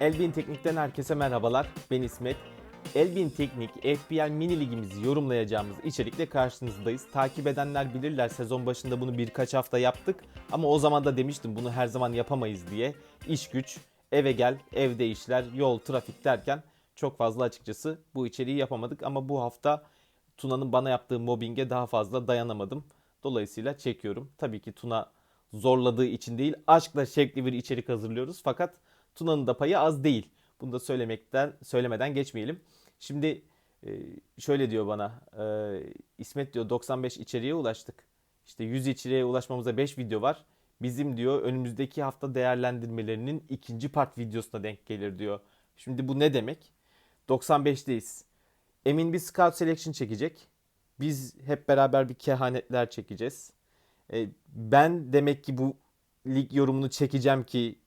Elbin Teknik'ten herkese merhabalar. Ben İsmet. Elbin Teknik FPL mini ligimizi yorumlayacağımız içerikle karşınızdayız. Takip edenler bilirler sezon başında bunu birkaç hafta yaptık. Ama o zaman da demiştim bunu her zaman yapamayız diye. İş güç, eve gel, evde işler, yol, trafik derken çok fazla açıkçası bu içeriği yapamadık. Ama bu hafta Tuna'nın bana yaptığı mobbinge daha fazla dayanamadım. Dolayısıyla çekiyorum. Tabii ki Tuna zorladığı için değil, aşkla şevkli bir içerik hazırlıyoruz. Fakat Tuna'nın da payı az değil. Bunu da söylemekten söylemeden geçmeyelim. Şimdi e, şöyle diyor bana. e, İsmet diyor 95 içeriğe ulaştık. İşte 100 içeriğe ulaşmamıza 5 video var. Bizim diyor önümüzdeki hafta değerlendirmelerinin ikinci part videosuna denk gelir diyor. Şimdi bu ne demek? 95'teyiz. Emin bir scout selection çekecek. Biz hep beraber bir kehanetler çekeceğiz. E, ben demek ki bu lig yorumunu çekeceğim ki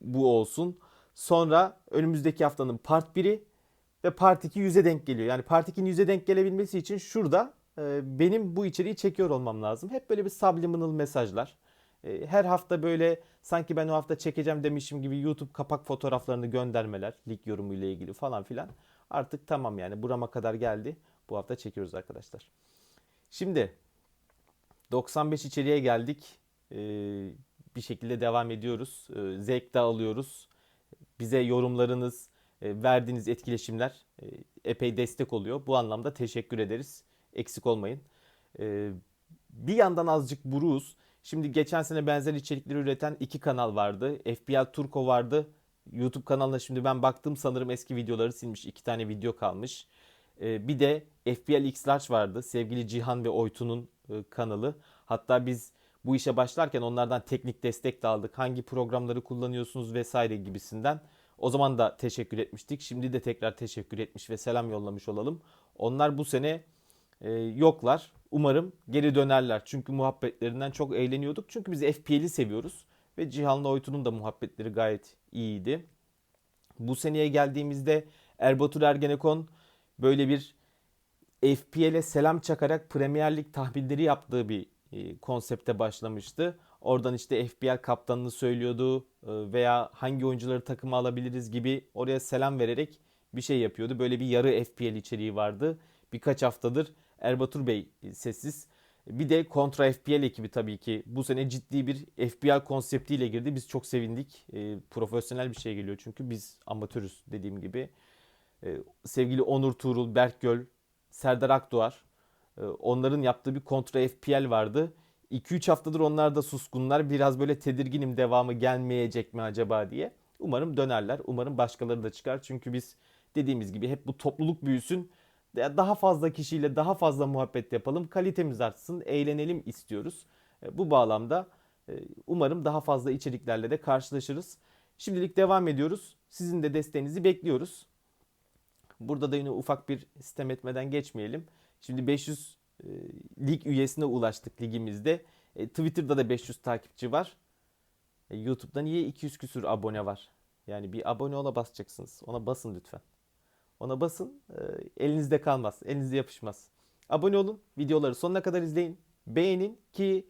bu olsun. Sonra önümüzdeki haftanın part 1'i ve part 2 yüze denk geliyor. Yani part 2'nin yüze denk gelebilmesi için şurada e, benim bu içeriği çekiyor olmam lazım. Hep böyle bir subliminal mesajlar. E, her hafta böyle sanki ben o hafta çekeceğim demişim gibi YouTube kapak fotoğraflarını göndermeler. Lig yorumu ile ilgili falan filan. Artık tamam yani burama kadar geldi. Bu hafta çekiyoruz arkadaşlar. Şimdi 95 içeriye geldik. Ee, bir şekilde devam ediyoruz. Ee, zevk de alıyoruz. Bize yorumlarınız, e, verdiğiniz etkileşimler e, epey destek oluyor. Bu anlamda teşekkür ederiz. Eksik olmayın. Ee, bir yandan azıcık buruğuz. Şimdi geçen sene benzer içerikleri üreten iki kanal vardı. FBL Turko vardı. YouTube kanalına şimdi ben baktım sanırım eski videoları silmiş. iki tane video kalmış. Ee, bir de FBL X Large vardı. Sevgili Cihan ve Oytun'un e, kanalı. Hatta biz bu işe başlarken onlardan teknik destek de aldık. Hangi programları kullanıyorsunuz vesaire gibisinden. O zaman da teşekkür etmiştik. Şimdi de tekrar teşekkür etmiş ve selam yollamış olalım. Onlar bu sene e, yoklar. Umarım geri dönerler. Çünkü muhabbetlerinden çok eğleniyorduk. Çünkü biz FPL'i seviyoruz. Ve Cihan'la Oytun'un da muhabbetleri gayet iyiydi. Bu seneye geldiğimizde Erbatur Ergenekon böyle bir FPL'e selam çakarak Premier Lig tahminleri yaptığı bir konsepte başlamıştı. Oradan işte FPL kaptanını söylüyordu e, veya hangi oyuncuları takıma alabiliriz gibi oraya selam vererek bir şey yapıyordu. Böyle bir yarı FPL içeriği vardı. Birkaç haftadır Erbatur Bey e, sessiz. Bir de Kontra FPL ekibi tabii ki bu sene ciddi bir FPL konseptiyle girdi. Biz çok sevindik. E, profesyonel bir şey geliyor çünkü biz amatörüz dediğim gibi. E, sevgili Onur Tuğrul, Berk Göl, Serdar Akdoğar. E, onların yaptığı bir kontra FPL vardı. 2-3 haftadır onlar da suskunlar. Biraz böyle tedirginim devamı gelmeyecek mi acaba diye. Umarım dönerler. Umarım başkaları da çıkar. Çünkü biz dediğimiz gibi hep bu topluluk büyüsün. Daha fazla kişiyle daha fazla muhabbet yapalım. Kalitemiz artsın. Eğlenelim istiyoruz. E, Bu bağlamda e, umarım daha fazla içeriklerle de karşılaşırız. Şimdilik devam ediyoruz. Sizin de desteğinizi bekliyoruz. Burada da yine ufak bir sistem etmeden geçmeyelim. Şimdi 500 e, lig üyesine ulaştık ligimizde. E, Twitter'da da 500 takipçi var. E, YouTube'da niye 200 küsür abone var? Yani bir abone ola basacaksınız. Ona basın lütfen. Ona basın. e, elinizde kalmaz. Elinizde yapışmaz. Abone olun. Videoları sonuna kadar izleyin. Beğenin ki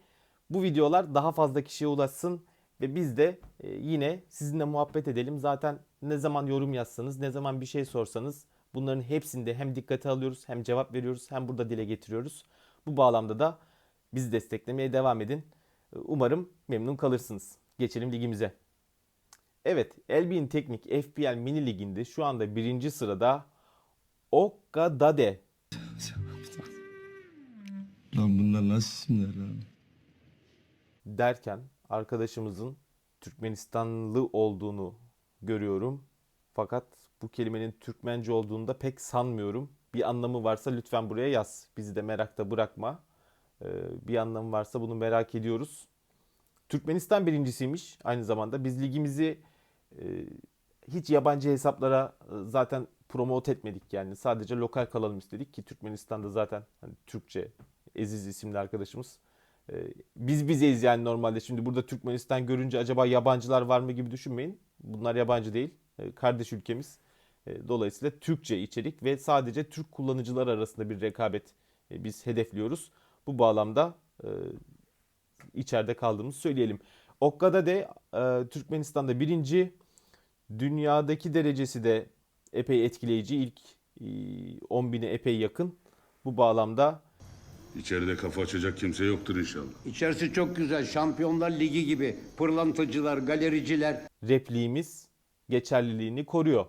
bu videolar daha fazla kişiye ulaşsın ve biz de e, yine sizinle muhabbet edelim. Zaten ne zaman yorum yazsanız, ne zaman bir şey sorsanız bunların hepsini de hem dikkate alıyoruz, hem cevap veriyoruz, hem burada dile getiriyoruz. Bu bağlamda da bizi desteklemeye devam edin. Umarım memnun kalırsınız. Geçelim ligimize. Evet, Elbin Teknik FPL Mini Ligi'nde şu anda birinci sırada Okkadade Lan bunlar nasıl isimler lan? derken arkadaşımızın Türkmenistanlı olduğunu görüyorum. Fakat bu kelimenin Türkmence olduğunu da pek sanmıyorum. Bir anlamı varsa lütfen buraya yaz. Bizi de merakta bırakma. Ee, bir anlamı varsa bunu merak ediyoruz. Türkmenistan birincisiymiş aynı zamanda. Biz ligimizi e, hiç yabancı hesaplara e, zaten promote etmedik yani. Sadece lokal kalalım istedik ki Türkmenistan'da zaten hani Türkçe Eziz isimli arkadaşımız. E, biz bizeyiz yani normalde. Şimdi burada Türkmenistan görünce acaba yabancılar var mı gibi düşünmeyin. Bunlar yabancı değil. Kardeş ülkemiz. E, dolayısıyla Türkçe içerik ve sadece Türk kullanıcılar arasında bir rekabet e, biz hedefliyoruz. Bu bağlamda e, içeride kaldığımızı söyleyelim. Okkada de Türkmenistan'da birinci, Dünyadaki derecesi de epey etkileyici. İlk e, 10 bine epey yakın. Bu bağlamda İçeride kafa açacak kimse yoktur inşallah. İçerisi çok güzel. Şampiyonlar Ligi gibi. Pırlantacılar, galericiler. repliğimiz geçerliliğini koruyor.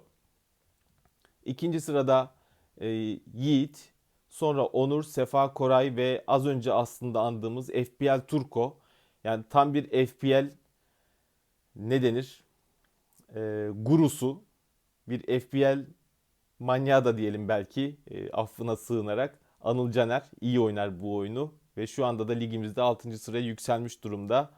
İkinci sırada e, Yiğit, sonra Onur, Sefa Koray ve az önce aslında andığımız FPL Turko. Yani tam bir FPL ne denir? E, gurusu. Bir FPL manyağı da diyelim belki e, affına sığınarak. Anıl Caner iyi oynar bu oyunu ve şu anda da ligimizde 6. sıraya yükselmiş durumda.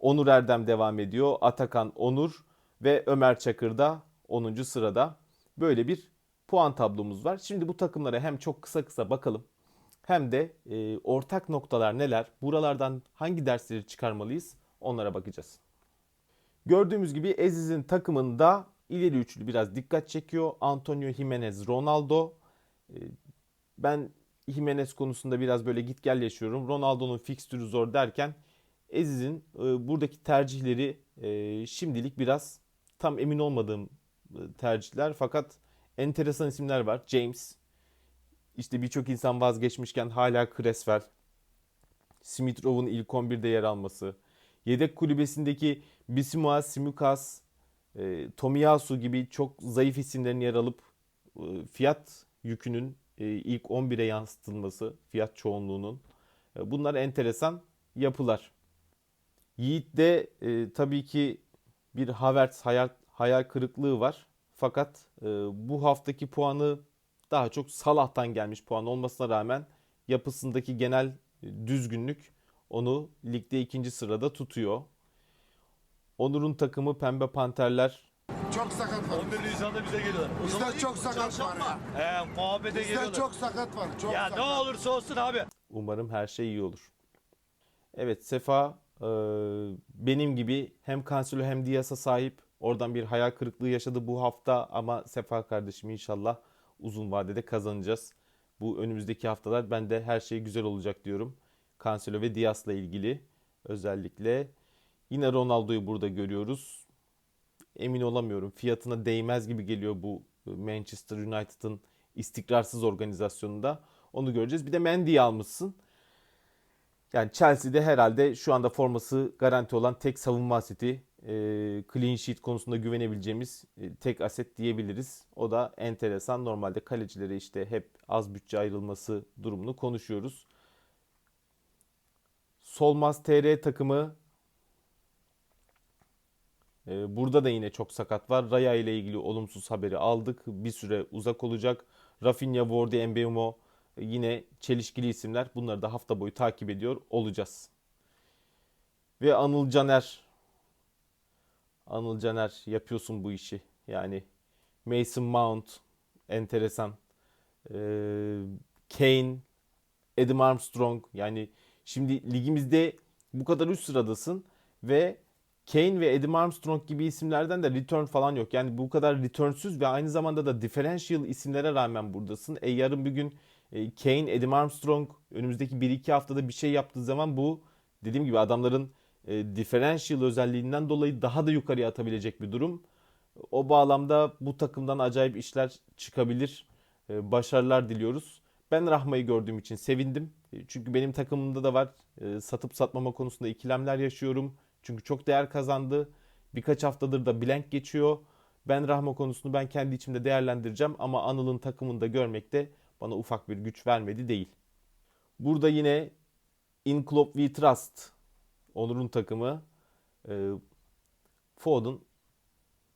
Onur Erdem devam ediyor. Atakan Onur ve Ömer Çakır da 10. sırada. Böyle bir puan tablomuz var. Şimdi bu takımlara hem çok kısa kısa bakalım hem de e, ortak noktalar neler? Buralardan hangi dersleri çıkarmalıyız? Onlara bakacağız. Gördüğümüz gibi Eziz'in takımında ileri üçlü biraz dikkat çekiyor. Antonio Jimenez, Ronaldo. E, Ben Jimenez konusunda biraz böyle git gel yaşıyorum. Ronaldo'nun fikstürü zor derken Eziz'in e, buradaki tercihleri e, şimdilik biraz tam emin olmadığım tercihler fakat enteresan isimler var. James, işte birçok insan vazgeçmişken hala Creswell, Smith Rowe'un ilk 11'de yer alması, yedek kulübesindeki Bismua Simukas, e, Tomiyasu gibi çok zayıf isimlerin yer alıp e, fiyat yükünün e, ilk 11'e yansıtılması, fiyat çoğunluğunun. E, bunlar enteresan yapılar. Yiğit'te e, tabii ki bir Havertz hayal, hayal kırıklığı var. Fakat e, bu haftaki puanı daha çok Salah'tan gelmiş puan olmasına rağmen yapısındaki genel e, düzgünlük onu ligde ikinci sırada tutuyor. Onur'un takımı Pembe Panterler Çok sakat var. 11 Nisan'da bize geliyorlar. O Bizde zaman çok sakat var çarşamba. He muhabbete Bizde geliyorlar. çok sakat var. Çok ya sakat. ne olursa olsun abi. Umarım her şey iyi olur. Evet Sefa e, benim gibi hem Cancelo hem Diaz'a sahip. Oradan bir hayal kırıklığı yaşadı bu hafta ama Sefa kardeşim inşallah uzun vadede kazanacağız. Bu önümüzdeki haftalar ben de her şey güzel olacak diyorum. Cancelo ve Diaz'la ilgili özellikle. Yine Ronaldo'yu burada görüyoruz. Emin olamıyorum. Fiyatına değmez gibi geliyor bu Manchester United'ın istikrarsız organizasyonunda. Onu göreceğiz. Bir de Mendy'yi almışsın. Yani Chelsea'de herhalde şu anda forması garanti olan tek savunma aseti. E, clean sheet konusunda güvenebileceğimiz e, tek aset diyebiliriz. O da enteresan. Normalde kalecilere işte hep az bütçe ayrılması durumunu konuşuyoruz. Solmaz TR takımı e, burada da yine çok sakat var. Raya ile ilgili olumsuz haberi aldık. Bir süre uzak olacak. Rafinha, Wardy, Mbeumo e, yine çelişkili isimler. Bunları da hafta boyu takip ediyor olacağız. Ve Anıl Caner. Anıl Caner yapıyorsun bu işi. Yani Mason Mount enteresan. Ee, Kane, Adam Armstrong yani şimdi ligimizde bu kadar üst sıradasın ve Kane ve Adam Armstrong gibi isimlerden de return falan yok. Yani bu kadar returnsüz ve aynı zamanda da differential isimlere rağmen buradasın. E yarın bir gün e, Kane, Adam Armstrong önümüzdeki 1-2 haftada bir şey yaptığı zaman bu dediğim gibi adamların e, differential özelliğinden dolayı daha da yukarıya atabilecek bir durum. O bağlamda bu takımdan acayip işler çıkabilir. E, başarılar diliyoruz. Ben Rahma'yı gördüğüm için sevindim. E, Çünkü benim takımımda da var. E, Satıp satmama konusunda ikilemler yaşıyorum. Çünkü çok değer kazandı. Birkaç haftadır da blank geçiyor. Ben Rahma konusunu ben kendi içimde değerlendireceğim ama Anıl'ın takımında görmek de bana ufak bir güç vermedi değil. Burada yine In Club We Trust Onur'un takımı e, Foden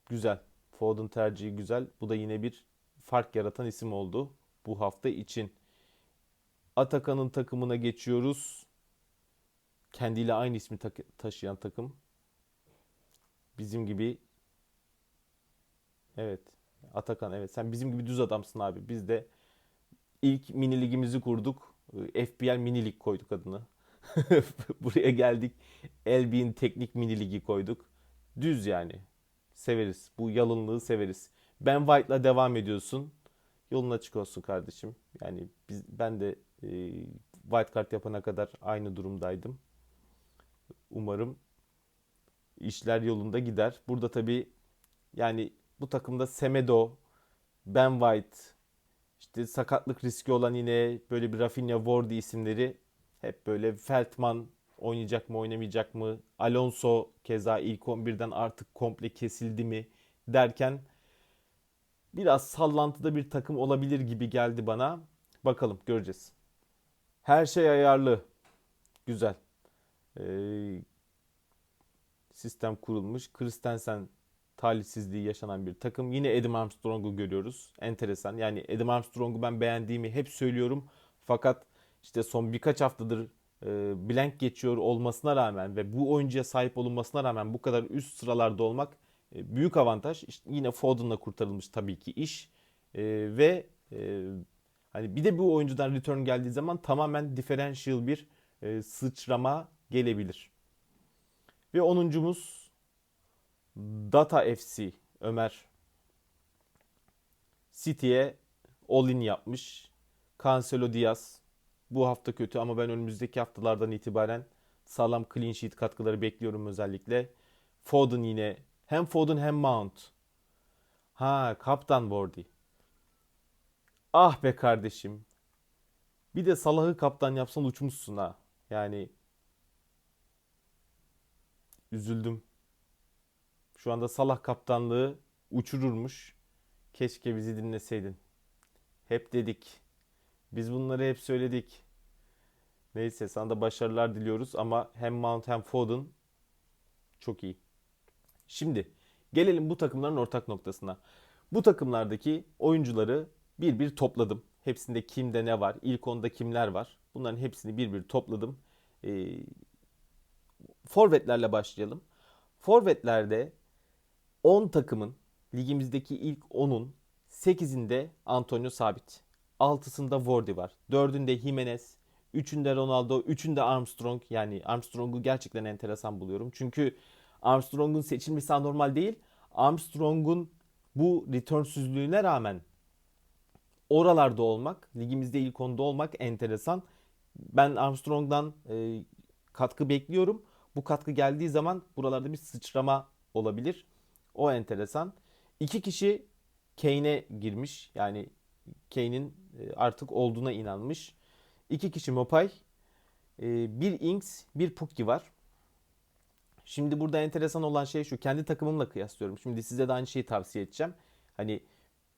güzel. Foden tercihi güzel. Bu da yine bir fark yaratan isim oldu bu hafta için. Atakan'ın takımına geçiyoruz. Kendiyle aynı ismi tak- taşıyan takım. Bizim gibi Evet. Atakan evet. Sen bizim gibi düz adamsın abi. Biz de ilk mini ligimizi kurduk. Ee, FPL mini lig koyduk adını. Buraya geldik. Elbin teknik mini ligi koyduk. Düz yani. Severiz. Bu yalınlığı severiz. Ben White'la devam ediyorsun. Yolun açık olsun kardeşim. Yani biz, ben de e, white card yapana kadar aynı durumdaydım. Umarım işler yolunda gider. Burada tabii Yani bu takımda Semedo, Ben White, işte sakatlık riski olan yine böyle bir Rafinha, Wardy isimleri hep böyle Feldman oynayacak mı oynamayacak mı? Alonso keza ilk 11'den artık komple kesildi mi derken biraz sallantıda bir takım olabilir gibi geldi bana. Bakalım göreceğiz. Her şey ayarlı. Güzel. Ee, sistem kurulmuş. Christensen talihsizliği yaşanan bir takım. Yine Adam Armstrong'u görüyoruz. Enteresan. Yani Adam Armstrong'u ben beğendiğimi hep söylüyorum. Fakat işte son birkaç haftadır e, blank geçiyor olmasına rağmen ve bu oyuncuya sahip olunmasına rağmen bu kadar üst sıralarda olmak e, büyük avantaj. İşte yine Foden'la kurtarılmış tabii ki iş. E, ve hani bir de bu oyuncudan return geldiği zaman tamamen differential bir sıçrama gelebilir. Ve onuncumuz Data FC Ömer. City'ye all-in yapmış. Cancelo Diaz bu hafta kötü ama ben önümüzdeki haftalardan itibaren sağlam clean sheet katkıları bekliyorum özellikle. Foden yine hem Foden hem Mount. Ha kaptan Wardy. Ah be kardeşim. Bir de Salah'ı kaptan yapsan uçmuşsun ha. Yani üzüldüm. Şu anda Salah kaptanlığı uçururmuş. Keşke bizi dinleseydin. Hep dedik. Biz bunları hep söyledik. Neyse sana da başarılar diliyoruz ama hem Mount hem Foden çok iyi. Şimdi gelelim bu takımların ortak noktasına. Bu takımlardaki oyuncuları bir bir topladım. Hepsinde kimde ne var, ilk onda kimler var. Bunların hepsini bir bir topladım. Ee, forvetlerle başlayalım. Forvetlerde 10 takımın ligimizdeki ilk 10'un 8'inde Antonio sabit. 6'sında Wardy var. 4'ünde Jimenez. 3'ünde Ronaldo. 3'ünde Armstrong. Yani Armstrong'u gerçekten enteresan buluyorum. Çünkü Armstrong'un seçilmesi anormal değil. Armstrong'un bu returnsüzlüğüne rağmen oralarda olmak, ligimizde ilk onda olmak enteresan. Ben Armstrong'dan e, katkı bekliyorum. Bu katkı geldiği zaman buralarda bir sıçrama olabilir. O enteresan. İki kişi Kane'e girmiş. Yani Kane'in e, artık olduğuna inanmış. İki kişi Mopay. e, Bir Ings, bir Pukki var. Şimdi burada enteresan olan şey şu. Kendi takımımla kıyaslıyorum. Şimdi size de aynı şeyi tavsiye edeceğim. Hani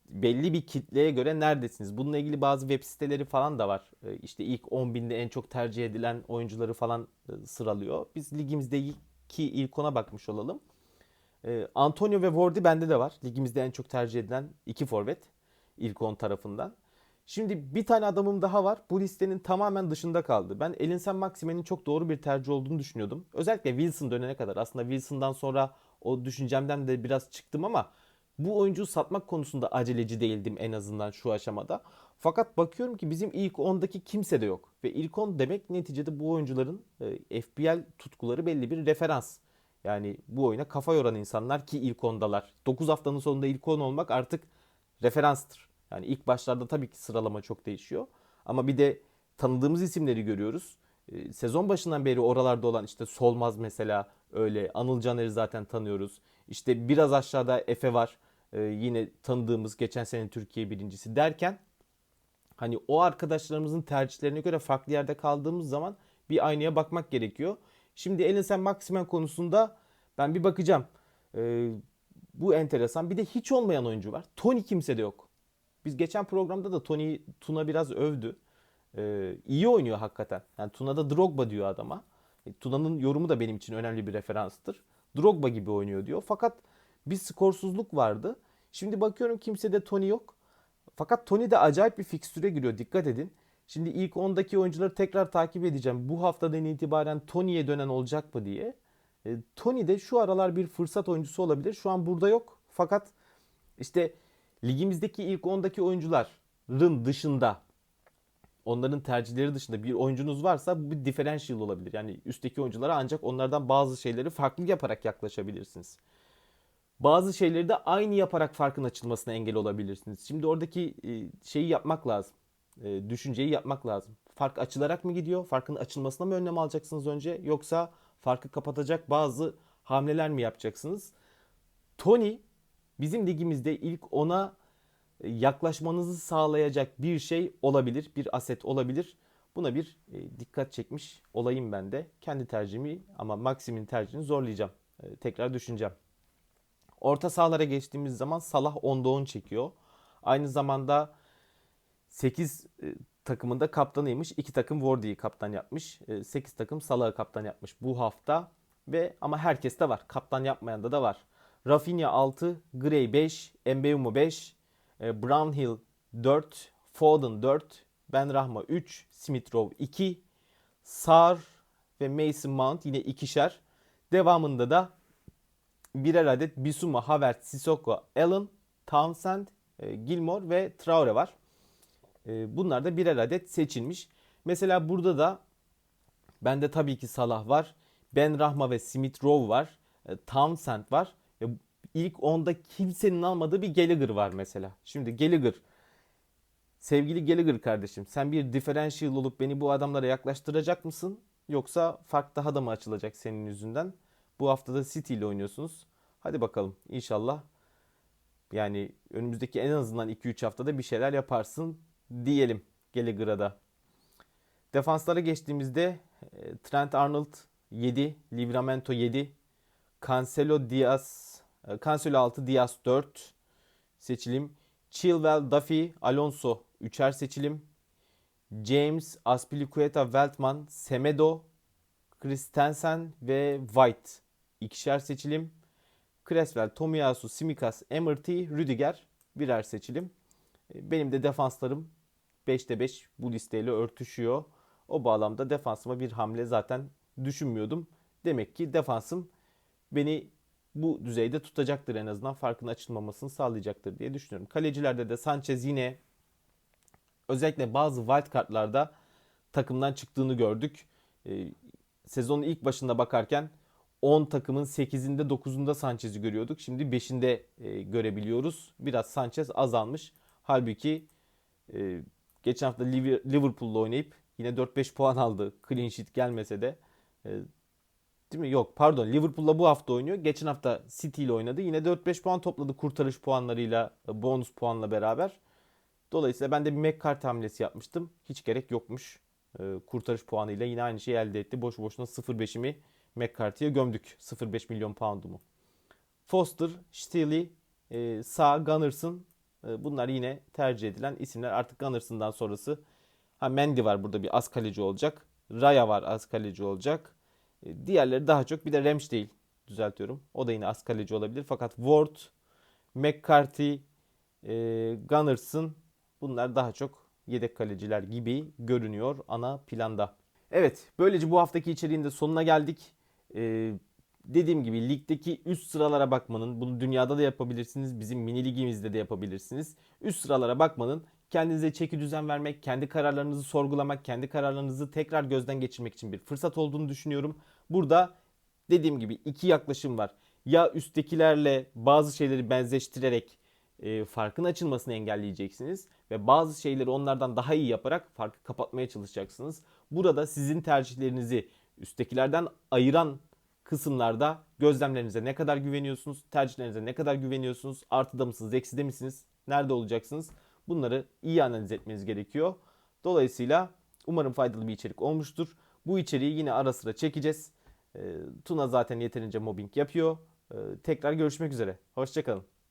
belli bir kitleye göre neredesiniz? Bununla ilgili bazı web siteleri falan da var. E, İşte ilk 10 binde en çok tercih edilen oyuncuları falan sıralıyor. Biz ligimizdeki ilk 10'a bakmış olalım. Antonio ve Wardy bende de var. Ligimizde en çok tercih edilen iki forvet ilk 10 tarafından. Şimdi bir tane adamım daha var. Bu listenin tamamen dışında kaldı. Ben Elinsen Maxime'nin çok doğru bir tercih olduğunu düşünüyordum. Özellikle Wilson dönene kadar. Aslında Wilson'dan sonra o düşüncemden de biraz çıktım ama bu oyuncuyu satmak konusunda aceleci değildim en azından şu aşamada. Fakat bakıyorum ki bizim ilk 10'daki kimse de yok. Ve ilk 10 demek neticede bu oyuncuların e, FPL tutkuları belli bir referans. Yani bu oyuna kafa yoran insanlar ki ilk 10'dalar. 9 haftanın sonunda ilk 10 olmak artık referanstır. Yani ilk başlarda tabii ki sıralama çok değişiyor. Ama bir de tanıdığımız isimleri görüyoruz. Ee, sezon başından beri oralarda olan işte Solmaz mesela öyle. Anıl Caner'i zaten tanıyoruz. İşte biraz aşağıda Efe var. Ee, yine tanıdığımız geçen sene Türkiye birincisi derken hani o arkadaşlarımızın tercihlerine göre farklı yerde kaldığımız zaman bir aynaya bakmak gerekiyor. Şimdi Elinsen Maximen konusunda ben bir bakacağım. Ee, bu enteresan. Bir de hiç olmayan oyuncu var. Tony kimse de yok. Biz geçen programda da Tony Tuna biraz övdü. Ee, iyi oynuyor hakikaten. Yani Tuna'da Drogba diyor adama. E, Tuna'nın yorumu da benim için önemli bir referanstır. Drogba gibi oynuyor diyor. Fakat bir skorsuzluk vardı. Şimdi bakıyorum kimsede Tony yok. Fakat Tony de acayip bir fikstüre giriyor. Dikkat edin. Şimdi ilk 10'daki oyuncuları tekrar takip edeceğim. Bu haftadan itibaren Tony'ye dönen olacak mı diye. E, Tony de şu aralar bir fırsat oyuncusu olabilir. Şu an burada yok. Fakat işte ligimizdeki ilk 10'daki oyuncuların dışında onların tercihleri dışında bir oyuncunuz varsa bu bir differential olabilir. Yani üstteki oyunculara ancak onlardan bazı şeyleri farklı yaparak yaklaşabilirsiniz. Bazı şeyleri de aynı yaparak farkın açılmasına engel olabilirsiniz. Şimdi oradaki e, şeyi yapmak lazım. E, düşünceyi yapmak lazım. Fark açılarak mı gidiyor? Farkın açılmasına mı önlem alacaksınız önce? Yoksa farkı kapatacak bazı hamleler mi yapacaksınız? Tony bizim ligimizde ilk 10'a yaklaşmanızı sağlayacak bir şey olabilir, bir aset olabilir. Buna bir e, dikkat çekmiş olayım ben de. Kendi tercihimi ama Maxim'in tercihini zorlayacağım. E, tekrar düşüneceğim. Orta sahalara geçtiğimiz zaman Salah 10'da 10 çekiyor. Aynı zamanda 8 e, takımında kaptanıymış. 2 takım Wardy'yi kaptan yapmış. 8 takım Salah'ı kaptan yapmış bu hafta. Ve ama herkeste var. Kaptan yapmayan da da var. Rafinha 6, Gray 5, Mbeumo 5, e, Brownhill 4, Foden 4, Ben Rahma 3, Smith Rowe 2, Sar ve Mason Mount yine ikişer. Devamında da birer adet Bisuma, Havertz, Sissoko, Allen, Townsend, e, Gilmore ve Traore var. E, Bunlar da birer adet seçilmiş. Mesela burada da bende tabii ki Salah var. Ben Rahma ve Smith Rowe var. E, Townsend var. E, İlk onda kimsenin almadığı bir Gallagher var mesela. Şimdi Gallagher Sevgili Gallagher kardeşim sen bir differential olup beni bu adamlara yaklaştıracak mısın? Yoksa fark daha da mı açılacak senin yüzünden? Bu hafta da City ile oynuyorsunuz. Hadi bakalım inşallah. Yani önümüzdeki en azından 2-3 haftada bir şeyler yaparsın diyelim Gallagher'a. Defanslara geçtiğimizde e, Trent Arnold 7, Livramento 7, Cancelo Diaz, e, Cancelo 6, Diaz 4 seçilim. Chilwell, Duffy, Alonso 3'er seçilim. James, Aspilicueta, Weltman, Semedo, Christensen ve White ikişer seçilim. Creswell, Tomiyasu, Simikas, Emerty, Rüdiger birer seçilim. E, Benim de defanslarım 5'te 5 bu listeyle örtüşüyor. O bağlamda defansıma bir hamle zaten düşünmüyordum. Demek ki defansım beni bu düzeyde tutacaktır en azından farkın açılmamasını sağlayacaktır diye düşünüyorum. Kalecilerde de Sanchez yine özellikle bazı wild kartlarda takımdan çıktığını gördük. Ee, sezonun ilk başında bakarken 10 takımın 8'inde 9'unda Sanchez'i görüyorduk. Şimdi 5'inde e, görebiliyoruz. Biraz Sanchez azalmış. Halbuki e, geçen hafta Liver- Liverpool'la oynayıp yine 4-5 puan aldı. Clean sheet gelmese de. E, Değil mi? Yok pardon Liverpool'la bu hafta oynuyor. Geçen hafta City ile oynadı. Yine 4-5 puan topladı kurtarış puanlarıyla, e, bonus puanla beraber. Dolayısıyla ben de bir McCarthy hamlesi yapmıştım. Hiç gerek yokmuş. E, Kurtarış puanıyla yine aynı şeyi elde etti. Boş boşuna 0.5'imi McCarthy'ye gömdük. 0.5 milyon poundumu. Foster, Steely, e, Sağ, Gunnarsson bunlar yine tercih edilen isimler. Artık Gunnarson'dan sonrası ha Mendy var burada bir az kaleci olacak. Raya var az kaleci olacak. E, Diğerleri daha çok bir de Ramsdale düzeltiyorum. O da yine az kaleci olabilir. Fakat Ward, McCarthy, e, Gunnarsson bunlar daha çok yedek kaleciler gibi görünüyor ana planda. Evet böylece bu haftaki içeriğin de sonuna geldik. Dediğim gibi ligdeki üst sıralara bakmanın bunu dünyada da yapabilirsiniz. Bizim mini ligimizde de yapabilirsiniz. Üst sıralara bakmanın kendinize çeki düzen vermek, kendi kararlarınızı sorgulamak, kendi kararlarınızı tekrar gözden geçirmek için bir fırsat olduğunu düşünüyorum. Burada dediğim gibi iki yaklaşım var. Ya üsttekilerle bazı şeyleri benzeştirerek e, farkın açılmasını engelleyeceksiniz ve bazı şeyleri onlardan daha iyi yaparak farkı kapatmaya çalışacaksınız. Burada sizin tercihlerinizi üsttekilerden ayıran kısımlarda gözlemlerinize ne kadar güveniyorsunuz, tercihlerinize ne kadar güveniyorsunuz, artıda mısınız, ekside misiniz, nerede olacaksınız? Bunları iyi analiz etmeniz gerekiyor. Dolayısıyla umarım faydalı bir içerik olmuştur. Bu içeriği yine ara sıra çekeceğiz. Ee, Tuna zaten yeterince mobbing yapıyor. Ee, Tekrar görüşmek üzere. Hoşçakalın.